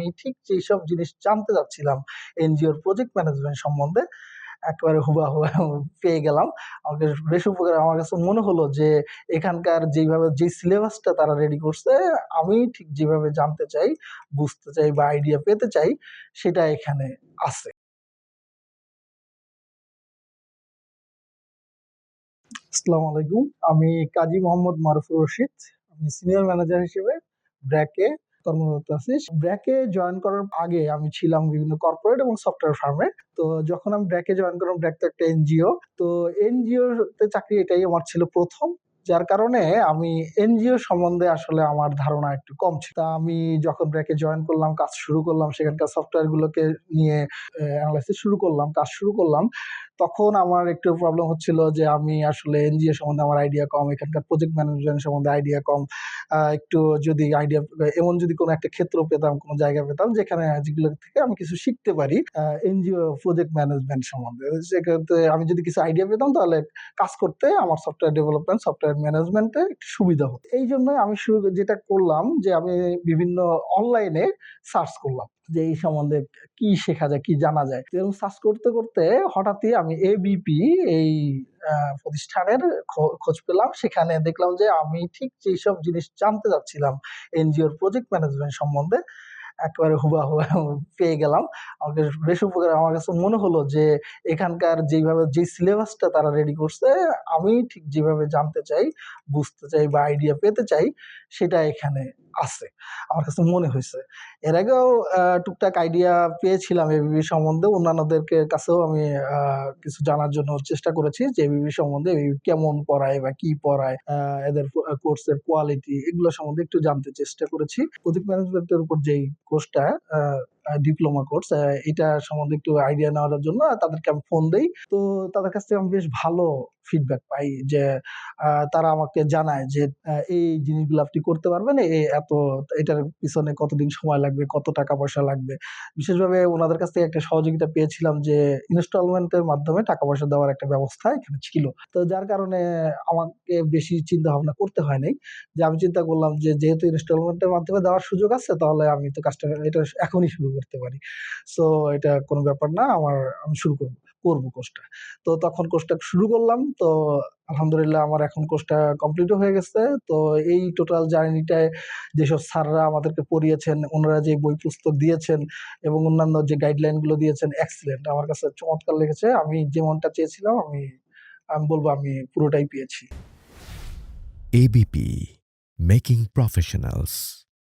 আমি ঠিক যেসব জিনিস জানতে চাচ্ছিলাম এনজিওর প্রজেক্ট ম্যানেজমেন্ট সম্বন্ধে একেবারে হুবাহু পেয়ে গেলাম। আমাকে বেশ উপকার আমার কাছে মনে হলো যে এখানকার যেইভাবে যে সিলেবাসটা তারা রেডি করছে আমি ঠিক যেভাবে জানতে চাই, বুঝতে চাই বা আইডিয়া পেতে চাই সেটা এখানে আছে। আসসালামু আলাইকুম। আমি কাজী মোহাম্মদ মারুফুর রশিদ। আমি সিনিয়র ম্যানেজার হিসেবে ব্র্যাকে কর্মরত আছি। ব্র্যাকে জয়েন করার আগে আমি ছিলাম বিভিন্ন কর্পোরেট এবং সফটওয়্যার ফার্মে। তো যখন আমি ব্র্যাকে জয়েন করলাম, ব্র্যাক তো একটা এনজিও। তো এনজিওতে চাকরি এটাই আমার ছিল ১ম। যার কারণে আমি এনজিও সম্বন্ধে আসলে আমার ধারণা একটু কম ছিল। তা আমি যখন ব্র্যাকে জয়েন করলাম, কাজ শুরু করলাম, সেখানকার সফটওয়্যার গুলোকে নিয়ে অ্যা এনালাইসিস শুরু করলাম, কাজ শুরু করলাম। তখন আমার একটু প্রবলেম হচ্ছিল যে আমি আসলে এনজিও সম্বন্ধে আমার আইডিয়া কম। এখানকার প্রজেক্ট ম্যানেজমেন্ট সম্বন্ধে আইডিয়া কম। একটু যদি আইডিয়া এমন যদি কোনো একটা ক্ষেত্র পেতাম, কোনো জায়গা পেতাম যেখানে যেগুলো থেকে আমি কিছু শিখতে পারি এনজিও প্রজেক্ট ম্যানেজমেন্ট সম্বন্ধে। সেক্ষেত্রে আমি যদি কিছু আইডিয়া পেতাম তাহলে কাজ করতে আমার সফটওয়্যার ডেভেলপমেন্ট, সফটওয়্যার ম্যানেজমেন্টে একটু সুবিধা হতো। এইজন্যই আমি শুরু যেটা করলাম যে আমি বিভিন্ন অনলাইনে সার্চ করলাম যে এই সম্বন্ধে কি শেখা যায়, কি জানা যায়। এরকম সার্চ করতে, করতে হঠাৎই আমি এবিপি এই প্রতিষ্ঠানের খোঁজ পেলাম। সেখানে দেখলাম যে আমি ঠিক যেসব জিনিস জানতে চাচ্ছিলাম, এনজিওর প্রজেক্ট ম্যানেজমেন্ট সম্বন্ধে একেবারে হুবাহু পেয়ে গেলাম। আমাকে বেশ উপকার আমার কাছে মনে হলো যে এখানকার যেইভাবে যে সিলেবাসটা তারা রেডি করছে আমি ঠিক যেভাবে জানতে চাই, বুঝতে চাই বা আইডিয়া পেতে চাই সেটা এখানে আছে। আমার কাছে মনে হয়েছে এর আগেও টুকটাক আইডিয়া পেয়েছিলাম এবিবি সম্বন্ধে। অন্যান্যদেরকে কাছেও আমি কিছু জানার জন্য চেষ্টা করেছি যে এবিবি সম্বন্ধে কেমন পড়ায় বা কি পড়ায়, এদের কোর্সের কোয়ালিটি এগুলো সম্বন্ধে একটু জানতে চেষ্টা করেছি। প্রজেক্ট ম্যানেজমেন্টের উপর যেই कुष्ठ है ডিপ্লোমা কোর্স এটা সম্বন্ধে একটু আইডিয়া নেওয়ার জন্য তাদেরকে আমি ফোন দেই। তো তাদের কাছ থেকে আমি বেশ ভালো ফিডব্যাক পাই যে তারা আমাকে জানায় যে এই জিনিসগুলো আপনি করতে পারবেন। এত এটার পিছনে কতদিন সময় লাগবে, কত টাকা পয়সা লাগবে। বিশেষভাবে ওনাদের কাছ থেকে একটা সহযোগিতা পেয়েছিলাম যে ইনস্টলমেন্টের মাধ্যমে টাকা পয়সা দেওয়ার একটা ব্যবস্থা এখানে ছিল। তো যার কারণে আমাকে বেশি চিন্তা ভাবনা করতে হয় নাই। যে আমি চিন্তা করলাম যে যেহেতু ইনস্টলমেন্টের মাধ্যমে দেওয়ার সুযোগ আছে তাহলে আমি তো কাজটা এটা এখনই শুরু করতে পারি। সো এটা কোনো ব্যাপার না। আমার আমি শুরু করব করব কোর্সটা। তো তখন কোর্সটা শুরু করলাম। তো আলহামদুলিল্লাহ আমার এখন কোর্সটা কমপ্লিটও হয়ে গেছে। তো এই টোটাল জার্নিটায় যেসব স্যাররা আমাদেরকে পড়িয়েছেন, ওনারা যে বই পুস্তক দিয়েছেন এবং অন্যান্য যে গাইডলাইনগুলো দিয়েছেন এক্সেলেন্ট। আমার কাছে চমৎকার লেগেছে। আমি যেমনটা চেয়েছিলাম আমি আমি বলব আমি পুরোটাই পেয়েছি। ABP making Professionals